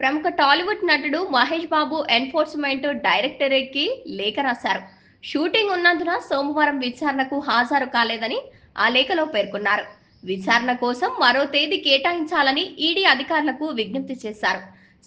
ప్రముఖ టాలీవుడ్ నటుడు మహేష్ బాబు ఎన్ఫోర్స్మెంట్ డైరెక్టరేట్కి లేఖ రాశారు. షూటింగ్ ఉన్నందున సోమవారం విచారణకు హాజరు కాలేదని ఆ లేఖలో పేర్కొన్నారు. విచారణ కోసం మరో తేదీ కేటాయించాలని ఈడీ అధికారులకు విజ్ఞప్తి చేశారు.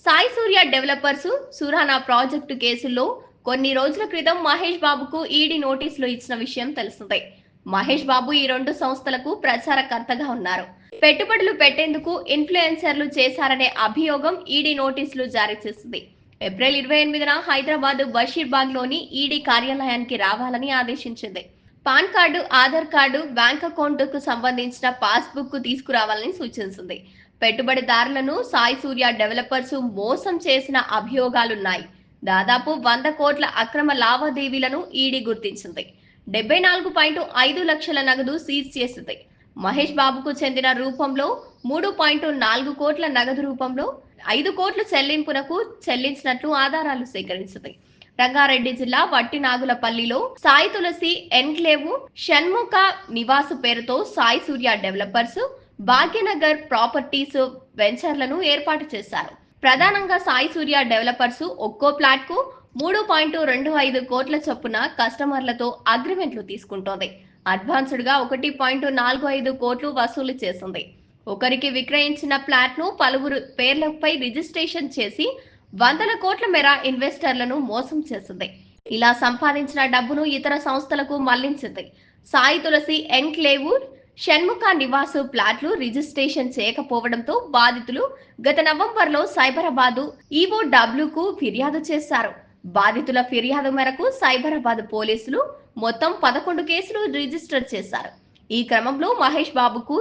సాయి సూర్య డెవలపర్స్ సురానా ప్రాజెక్టు కేసుల్లో కొన్ని రోజుల క్రితం మహేష్ బాబుకు ఈడీ నోటీసులు ఇచ్చిన విషయం తెలిసిందే మహేష్ బాబు ఈ రెండు సంస్థలకు ప్రచారకర్తగా ఉన్నారు. పెట్టుబడులు పెట్టేందుకు ఇన్ఫ్లుయెన్సర్లు చేశారనే అభియోగం ఈడీ నోటీసులు జారీ చేసింది. ఏప్రిల్ ఇరవై ఎనిమిదిన హైదరాబాద్ బషీర్బాగ్లోని ఈడీ కార్యాలయానికి రావాలని ఆదేశించింది. Pan card Aadhaar card bank అకౌంట్కు సంబంధించిన పాస్బుక్ తీసుకురావాలని సూచించింది. పెట్టుబడిదారులను సాయి సూర్య డెవలపర్స్ మోసం చేసిన అభియోగాలున్నాయి. దాదాపు వంద కోట్ల అక్రమ లావాదేవీలను ఈడీ గుర్తించింది. డెబ్బై నాలుగు పాయింట్ ఐదు లక్షల నగదు సీజ్ చేసింది. మహేష్ బాబుకు చెందిన రూపంలో మూడు పాయింట్ నాలుగు కోట్ల నగదు రూపంలో ఐదు కోట్ల చెల్లింపునకు చెల్లించినట్లు ఆధారాలు సేకరించింది. రంగారెడ్డి జిల్లా వట్టినాగులపల్లిలో సాయి తులసి ఎన్క్లేవ్ షణ్ముఖ నివాసు పేరుతో సాయి సూర్య డెవలపర్స్ భాగ్యనగర్ ప్రాపర్టీస్ వెంచర్లను ఏర్పాటు చేశారు. ప్రధానంగా సాయి సూర్య డెవలపర్స్ ఒక్కో ప్లాట్కు మూడు పాయింట్ రెండు ఐదు కోట్ల చొప్పున కస్టమర్లతో అగ్రిమెంట్లు తీసుకుంటోంది. అడ్వాన్స్డ్గా ఒకటి పాయింట్ నాలుగు ఐదు కోట్లు వసూలు చేసింది. ఒకరికి విక్రయించిన ప్లాట్ను పలువురు పేర్లపై రిజిస్ట్రేషన్ చేసి వందల కోట్ల మేర ఇన్వెస్టర్లను మోసం చేసింది. ఇలా సంపాదించిన డబ్బును ఇతర సంస్థలకు మళ్ళించింది. సాయి తులసి ఎన్క్లేవు షణ్ముఖ నివాసు ప్లాట్లు రిజిస్ట్రేషన్ చేయకపోవడంతో బాధితులు గత నవంబర్లో సైబరాబాదు ఈఓడబ్ల్యూకు ఫిర్యాదు చేశారు. బాధితుల ఫిర్యాదు మేరకు సైబరాబాద్ పోలీసులు మొత్తం పదకొండు కేసులు రిజిస్టర్ చేశారు. ఈ క్రమంలో మహేష్ బాబుకు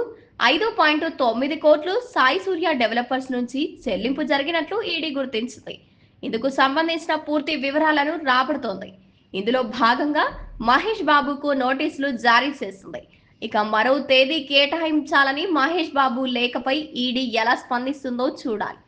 ఐదు పాయింట్ తొమ్మిది కోట్లు సాయి సూర్య డెవలపర్స్ నుంచి చెల్లింపు జరిగినట్లు ఈడీ గుర్తించింది. ఇందుకు సంబంధించిన పూర్తి వివరాలను రాబడుతోంది. ఇందులో భాగంగా మహేష్ బాబుకు నోటీసులు జారీ చేసింది. ఇక మరో తేదీ కేటాయించాలని మహేష్ బాబు లేఖపై ఈడీ ఎలా స్పందిస్తుందో చూడాలి.